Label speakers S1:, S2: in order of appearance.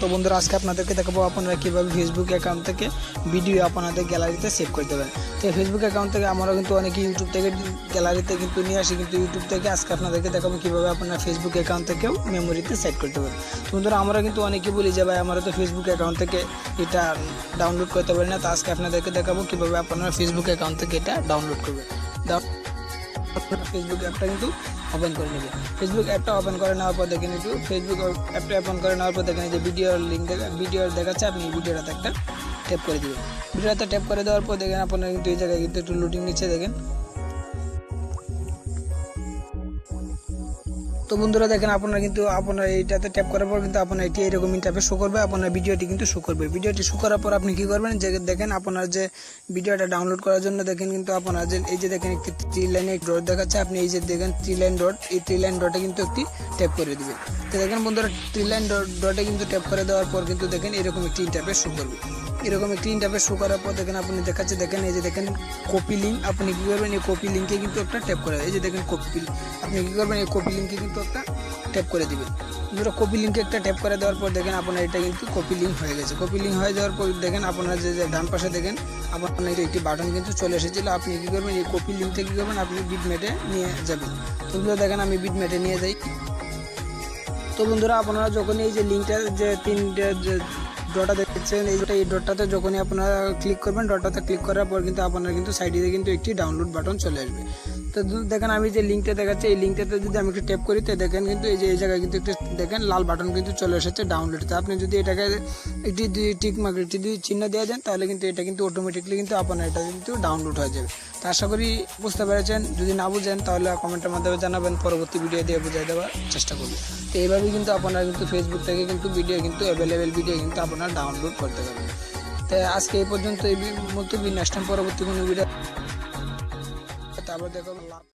S1: তো বন্ধুরা, আজকে আপনাদেরকে দেখাবো আপনারা কীভাবে ফেসবুক অ্যাকাউন্ট থেকে ভিডিও আপনাদের গ্যালারিতে সেভ করে দেবেন। তো ফেসবুক অ্যাকাউন্ট থেকে আমরা কিন্তু অনেকে ইউটিউব থেকে গ্যালারিতে কিন্তু নিয়ে আসি, কিন্তু ইউটিউব থেকে আজকে আপনাদেরকে দেখাবো কীভাবে আপনারা ফেসবুক অ্যাকাউন্ট থেকেও মেমোরিতে সেভ করতে পারেন তো বন্ধুরা আমরা কিন্তু অনেকে বলি যে, ভাই আমরা তো ফেসবুক অ্যাকাউন্ট থেকে এটা ডাউনলোড করতে পারি না। তো আজকে আপনাদেরকে দেখাবো কীভাবে আপনারা ফেসবুক অ্যাকাউন্ট থেকে এটা ডাউনলোড করবেন। ফেসবুক অ্যাপটা কিন্তু ওপেন করে নেবে ফেসবুক অ্যাপটা ওপেন করে নেওয়ার পর দেখেন একটু ফেসবুক অ্যাপটা ওপেন করে নেওয়ার পর দেখেন যে ভিডিওর লিঙ্ক দেখা ভিডিও দেখাচ্ছে, আপনি ভিডিওটাতে একটা ট্যাপ করে দেবেন। ভিডিওটা ট্যাপ করে দেওয়ার পর দেখেন আপনার কিন্তু এই জায়গায় কিন্তু একটু লুটিং নিচ্ছে, দেখেন। তো বন্ধুরা দেখেন, আপনারা কিন্তু আপনার এইটাতে ট্যাপ করার পর কিন্তু আপনার এটি এরকম ইন্টারফেস শো করবে, আপনার ভিডিওটি কিন্তু শো করবে। ভিডিওটি শো করার পর আপনি কী করবেন? যে দেখেন, আপনার যে ভিডিওটা ডাউনলোড করার জন্য দেখেন কিন্তু আপনার যে, এই যে দেখেন একটি থ্রি লাইনে ডট দেখাচ্ছে, আপনি এই যে দেখেন থ্রি লাইন ডট এই থ্রি লাইন ডটে কিন্তু একটি ট্যাপ করে দিবেন। দেখেন বন্ধুরা থ্রি লাইন ডটে কিন্তু ট্যাপ করে দেওয়ার পর কিন্তু দেখেন এরকম একটি ইন্টারফেস শো করবে। এরকম একটি ইন্টারফেস শো করার পর দেখেন আপনি দেখাচ্ছে, দেখেন এই যে দেখেন কপি লিঙ্ক আপনি কী করবেন, এই কপি লিঙ্কে কিন্তু একটা ট্যাপ করে এই যে দেখেন কপি আপনি কী করবেন, এই কপি লিঙ্কে কিন্তু একটা ট্যাপ করে দিবেন। ধরো কপি লিঙ্কে একটা ট্যাপ করে দেওয়ার পর দেখেন আপনার এটা কিন্তু কপি লিঙ্ক হয়ে গেছে। কপি লিঙ্ক হয়ে যাওয়ার পর দেখেন আপনার যে ডান পাশে দেখেন আপনার একটি বাটন কিন্তু চলে এসেছিল। আপনি কী করবেন, এই কপি লিঙ্কটা কী করবেন, আপনি বিটমেটে নিয়ে যাবেন। তো দেখেন আমি বিট বিটমেটে নিয়ে যাই। তো বন্ধুরা, আপনারা যখনই এই যে লিঙ্কটা যে তিনটে যে ডটা দেখছেন, এই এই ডটটাতে যখনই আপনারা ক্লিক করবেন ডটটাতে ক্লিক করার পর কিন্তু আপনারা কিন্তু সাইডে কিন্তু একটি ডাউনলোড বাটন চলে আসবে। তো দেখেন আমি যে লিঙ্কটা দেখাচ্ছি, এই লিঙ্কটাতে যদি আমি একটু ট্যাপ করি, তো দেখেন কিন্তু এই যে, এই জায়গায় কিন্তু একটু দেখেন লাল বাটন কিন্তু চলে এসেছে ডাউনলোড তো। আপনি যদি এটাকে একটি দুই টিক মার্ক একটি যদি চিহ্ন দেওয়া দেন, তাহলে কিন্তু এটা কিন্তু অটোমেটিকলি কিন্তু আপনার এটা কিন্তু ডাউনলোড হয়ে যাবে। তো আশা করি বুঝতে পেরেছেন। যদি না বুঝেন, তাহলে কমেন্টের মাধ্যমে জানাবেন, পরবর্তী ভিডিও দিয়ে বুঝিয়ে দেওয়ার চেষ্টা করব। তো এইভাবেই কিন্তু আপনারা কিন্তু ফেসবুক থেকে কিন্তু ভিডিও কিন্তু অ্যাভেলেবেল ভিডিও কিন্তু আপনারা ডাউনলোড করতে পারবেন। তো আজকে এই পর্যন্ত এই মতো নেক্সট টাইম পরবর্তী কোনো ভিডিও তারপর দেখো লাভ